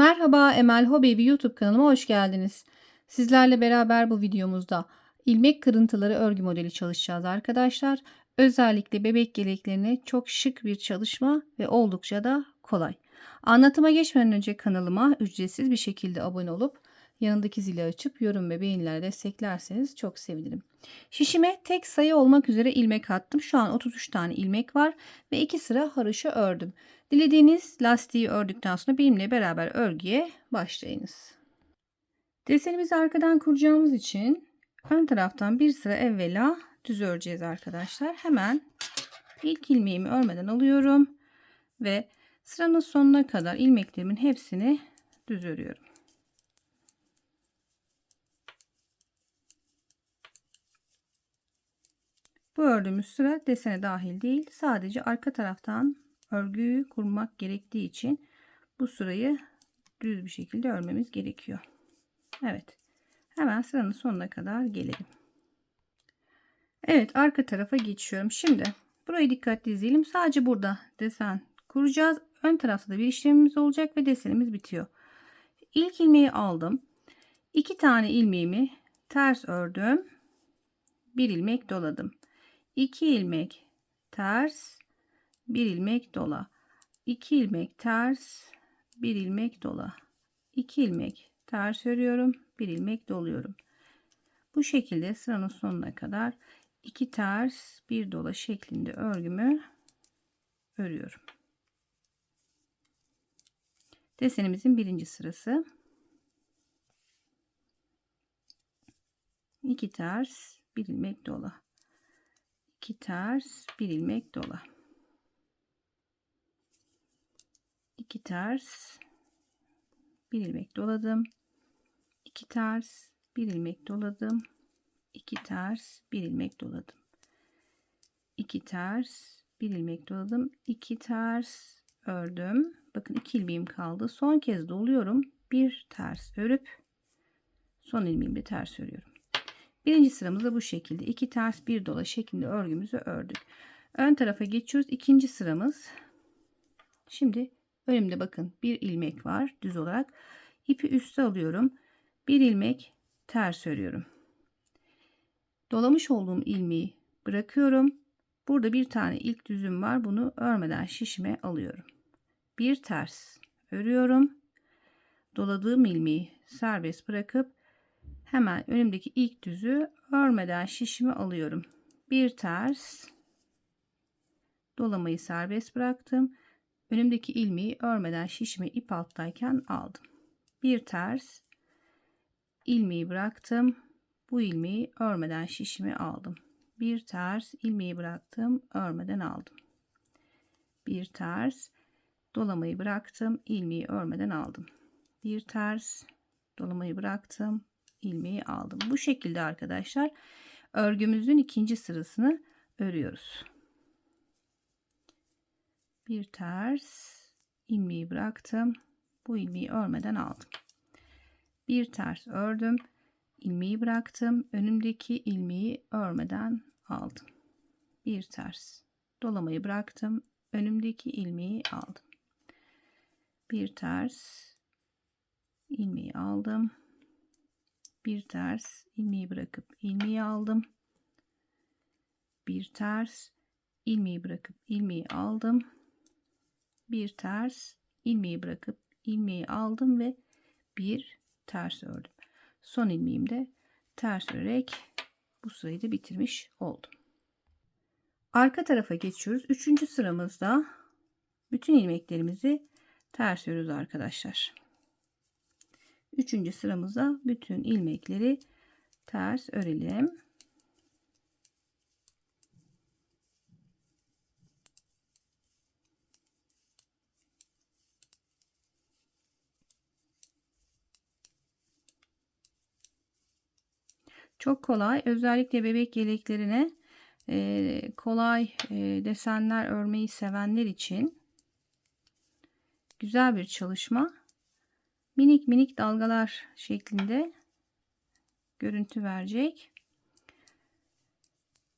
Merhaba Emel Hobi YouTube kanalıma hoş geldiniz. Sizlerle beraber bu videomuzda ilmek kırıntıları örgü modeli çalışacağız arkadaşlar. Özellikle bebek yeleklerine çok şık bir çalışma ve oldukça da kolay. Anlatıma geçmeden önce kanalıma ücretsiz bir şekilde abone olup yanındaki zili açıp yorum ve beğenilerle desteklerseniz çok sevinirim. Şişime tek sayı olmak üzere ilmek attım. Şu an 33 tane ilmek var ve 2 sıra haroşa ördüm. Dilediğiniz lastiği ördükten sonra benimle beraber örgüye başlayınız. Desenimizi arkadan kuracağımız için ön taraftan bir sıra evvela düz öreceğiz arkadaşlar. Hemen ilk ilmeğimi örmeden alıyorum ve sıranın sonuna kadar ilmeklerimin hepsini düz örüyorum. Bu ördüğümüz sıra desene dahil değil. Sadece arka taraftan örgüyü kurmak gerektiği için bu sırayı düz bir şekilde örmemiz gerekiyor. Evet. Hemen sıranın sonuna kadar gelelim. Evet arka tarafa geçiyorum. Şimdi burayı dikkatli izleyelim. Sadece burada desen kuracağız. Ön tarafta da bir işlemimiz olacak ve desenimiz bitiyor. İlk ilmeği aldım. İki tane ilmeğimi ters ördüm. Bir ilmek doladım. 2 ilmek ters, 1 ilmek dola. 2 ilmek ters, 1 ilmek dola. 2 ilmek ters örüyorum, 1 ilmek doluyorum. Bu şekilde sıranın sonuna kadar 2 ters, 1 dola şeklinde örgümü örüyorum. Desenimizin birinci sırası. 2 ters, 1 ilmek dola. 2 ters 1 ilmek dola 2 ters 1 ilmek doladım. 2 ters 1 ilmek doladım. 2 ters 1 ilmek doladım. 2 ters 1 ilmek doladım. 2 ters ördüm. Bakın 2 ilmeğim kaldı. Son kez doluyorum. Bir ters örüp son ilmeğimi ters örüyorum. Birinci sıramızda bu şekilde. İki ters bir dola şeklinde örgümüzü ördük. Ön tarafa geçiyoruz. İkinci sıramız. Şimdi önümde bakın bir ilmek var düz olarak. İpi üste alıyorum. Bir ilmek ters örüyorum. Dolamış olduğum ilmeği bırakıyorum. Burada bir tane ilk düzüm var. Bunu örmeden şişime alıyorum. Bir ters örüyorum. Doladığım ilmeği serbest bırakıp hemen önümdeki ilk düzü örmeden şişimi alıyorum. Bir ters dolamayı serbest bıraktım. Önümdeki ilmeği örmeden şişimi ip alttayken aldım. Bir ters ilmeği bıraktım. Bu ilmeği örmeden şişimi aldım. Bir ters ilmeği bıraktım, örmeden aldım. Bir ters dolamayı bıraktım, ilmeği örmeden aldım. Bir ters dolamayı bıraktım, ilmeği aldım. Bu şekilde arkadaşlar örgümüzün ikinci sırasını örüyoruz. Bir ters ilmeği bıraktım. Bu ilmeği örmeden aldım. Bir ters ördüm. ilmeği bıraktım. Önümdeki ilmeği örmeden aldım. Bir ters dolamayı bıraktım. Önümdeki ilmeği aldım. Bir ters ilmeği aldım bir ters ilmeği bırakıp ilmeği aldım. Bir ters ilmeği bırakıp ilmeği aldım. Bir ters ilmeği bırakıp ilmeği aldım ve bir ters ördüm. Son ilmeğimde ters örerek bu sırayı da bitirmiş oldum. Arka tarafa geçiyoruz. Üçüncü sıramızda bütün ilmeklerimizi ters örüyoruz arkadaşlar. Üçüncü sıramıza bütün ilmekleri ters örelim. Çok kolay. Özellikle bebek yeleklerine e, kolay e, desenler örmeyi sevenler için güzel bir çalışma minik minik dalgalar şeklinde görüntü verecek.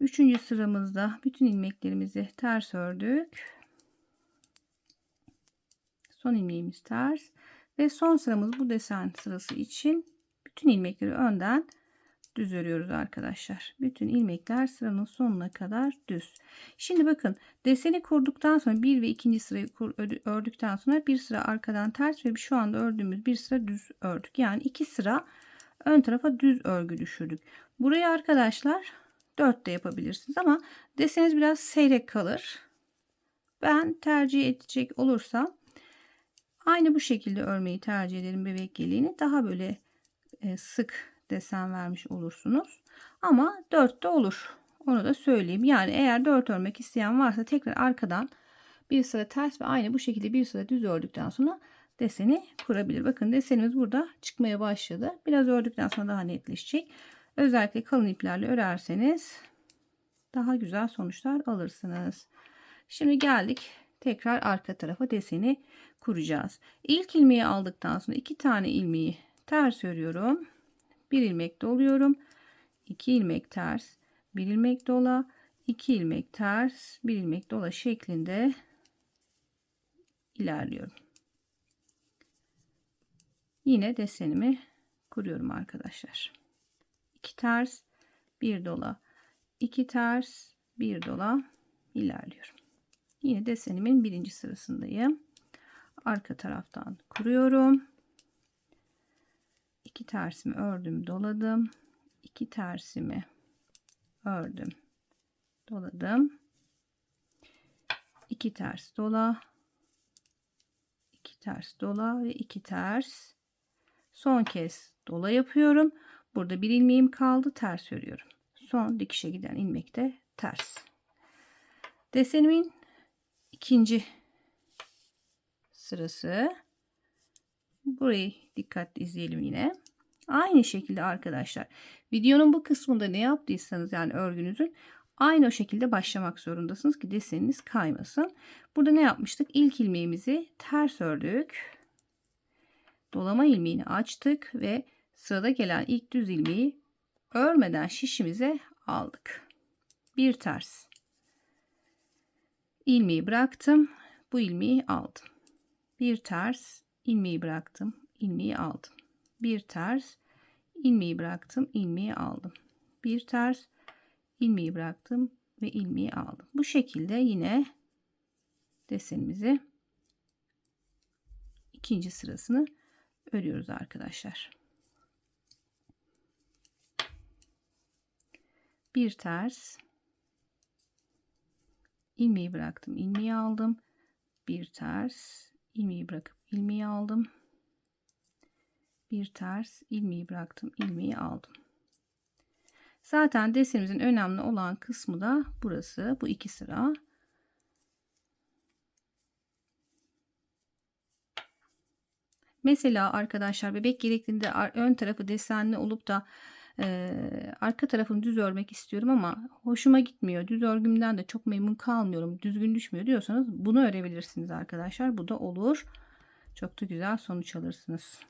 Üçüncü sıramızda bütün ilmeklerimizi ters ördük. Son ilmeğimiz ters. Ve son sıramız bu desen sırası için bütün ilmekleri önden düz örüyoruz arkadaşlar. Bütün ilmekler sıranın sonuna kadar düz. Şimdi bakın deseni kurduktan sonra bir ve ikinci sırayı kur, ördükten sonra bir sıra arkadan ters ve şu anda ördüğümüz bir sıra düz ördük. Yani iki sıra ön tarafa düz örgü düşürdük. Burayı arkadaşlar 4 de yapabilirsiniz ama deseniz biraz seyrek kalır. Ben tercih edecek olursam aynı bu şekilde örmeyi tercih ederim bebek yeleğini. Daha böyle e, sık desen vermiş olursunuz. Ama 4 de olur. Onu da söyleyeyim. Yani eğer 4 örmek isteyen varsa tekrar arkadan bir sıra ters ve aynı bu şekilde bir sıra düz ördükten sonra deseni kurabilir. Bakın desenimiz burada çıkmaya başladı. Biraz ördükten sonra daha netleşecek. Özellikle kalın iplerle örerseniz daha güzel sonuçlar alırsınız. Şimdi geldik tekrar arka tarafa deseni kuracağız. İlk ilmeği aldıktan sonra iki tane ilmeği ters örüyorum. Bir ilmek doluyorum. 2 ilmek ters, bir ilmek dola, 2 ilmek ters, bir ilmek dola şeklinde ilerliyorum. Yine desenimi kuruyorum arkadaşlar. 2 ters, bir dola, 2 ters, bir dola ilerliyorum. Yine desenimin birinci sırasındayım. Arka taraftan kuruyorum. 2 tersimi ördüm doladım. 2 tersimi ördüm doladım. 2 ters dola. 2 ters dola ve 2 ters. Son kez dola yapıyorum. Burada bir ilmeğim kaldı ters örüyorum. Son dikişe giden ilmek de ters. Desenimin ikinci sırası. Burayı dikkatli izleyelim yine Aynı şekilde arkadaşlar videonun bu kısmında ne yaptıysanız yani örgünüzün aynı o şekilde başlamak zorundasınız ki deseniniz kaymasın. Burada ne yapmıştık? İlk ilmeğimizi ters ördük. Dolama ilmeğini açtık ve sırada gelen ilk düz ilmeği örmeden şişimize aldık. Bir ters. ilmeği bıraktım. Bu ilmeği aldım. Bir ters ilmeği bıraktım. ilmeği aldım bir ters ilmeği bıraktım ilmeği aldım. Bir ters ilmeği bıraktım ve ilmeği aldım. Bu şekilde yine desenimizi ikinci sırasını örüyoruz arkadaşlar. Bir ters ilmeği bıraktım ilmeği aldım. Bir ters ilmeği bırakıp ilmeği aldım bir ters ilmeği bıraktım ilmeği aldım. Zaten desenimizin önemli olan kısmı da burası. Bu iki sıra. Mesela arkadaşlar bebek gerektiğinde ön tarafı desenli olup da e, arka tarafını düz örmek istiyorum ama hoşuma gitmiyor. Düz örgümden de çok memnun kalmıyorum. Düzgün düşmüyor diyorsanız bunu örebilirsiniz arkadaşlar. Bu da olur. Çok da güzel sonuç alırsınız.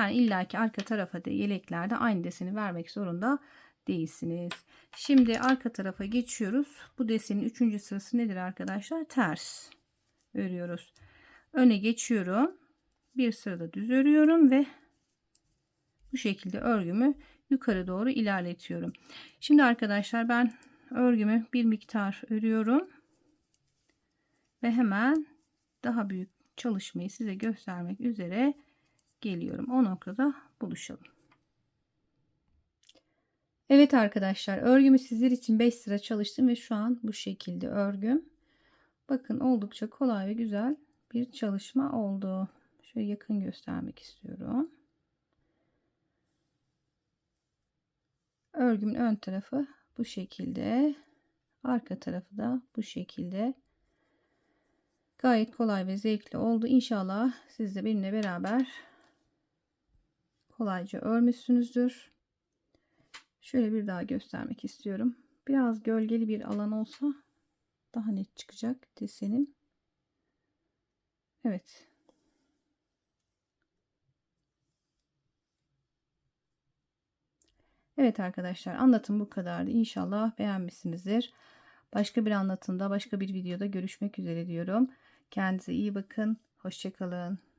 Yani illaki arka tarafa da yeleklerde aynı deseni vermek zorunda değilsiniz. Şimdi arka tarafa geçiyoruz. Bu desenin üçüncü sırası nedir arkadaşlar? Ters örüyoruz. Öne geçiyorum. Bir sırada düz örüyorum ve bu şekilde örgümü yukarı doğru ilerletiyorum. Şimdi arkadaşlar ben örgümü bir miktar örüyorum. Ve hemen daha büyük çalışmayı size göstermek üzere geliyorum. O noktada buluşalım. Evet arkadaşlar örgümü sizler için 5 sıra çalıştım ve şu an bu şekilde örgüm. Bakın oldukça kolay ve güzel bir çalışma oldu. Şöyle yakın göstermek istiyorum. Örgümün ön tarafı bu şekilde. Arka tarafı da bu şekilde. Gayet kolay ve zevkli oldu. İnşallah siz de benimle beraber kolayca örmüşsünüzdür. Şöyle bir daha göstermek istiyorum. Biraz gölgeli bir alan olsa daha net çıkacak desenim. Evet. Evet arkadaşlar anlatım bu kadardı. İnşallah beğenmişsinizdir. Başka bir anlatımda başka bir videoda görüşmek üzere diyorum. Kendinize iyi bakın. Hoşçakalın.